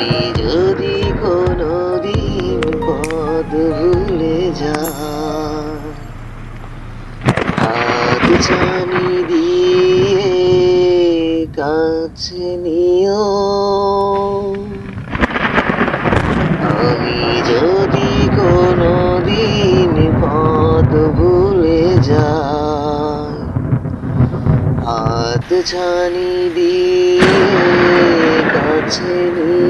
তুমি যদি কোনো দিন পদ ভুলে যাও হাত ছানি দিয়ে কাছে নিও। আমি যদি কোনো দিন পদ ভুলে যাই। হাত ছানি দিয়ে কাছে নিও।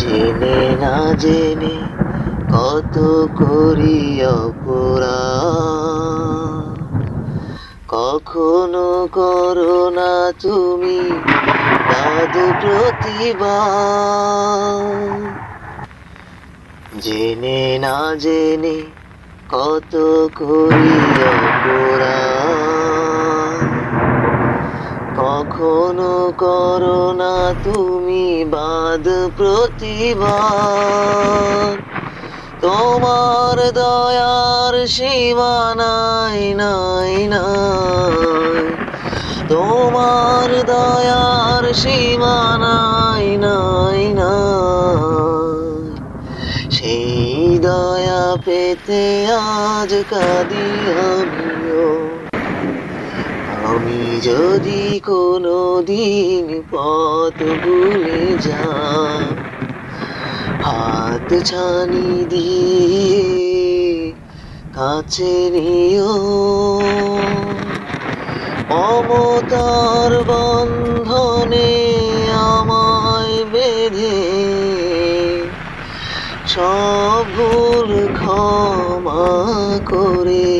জেনে না জেনে কত করি অপরাধ। কখনো করো না তুমি বাদ প্রতিবাদ। জেনে না জেনে কত করি অপরাধ। কখনো করো না তুমি বাদ প্রতিবাদ। তোমার দয়ার সীমানাই নাই নাই। নাই তোমার দয়ার সীমানাই নাই নাই। সেই দয়া পেতে আজ কাঁদি আমিও। আমি যদি কোনো দিন পথ ভুলে যাই, হাত ছানি দিয়ে কাছে নিও। মমতার বন্ধনে আমায় বেঁধে, সব ভুল ক্ষমা করে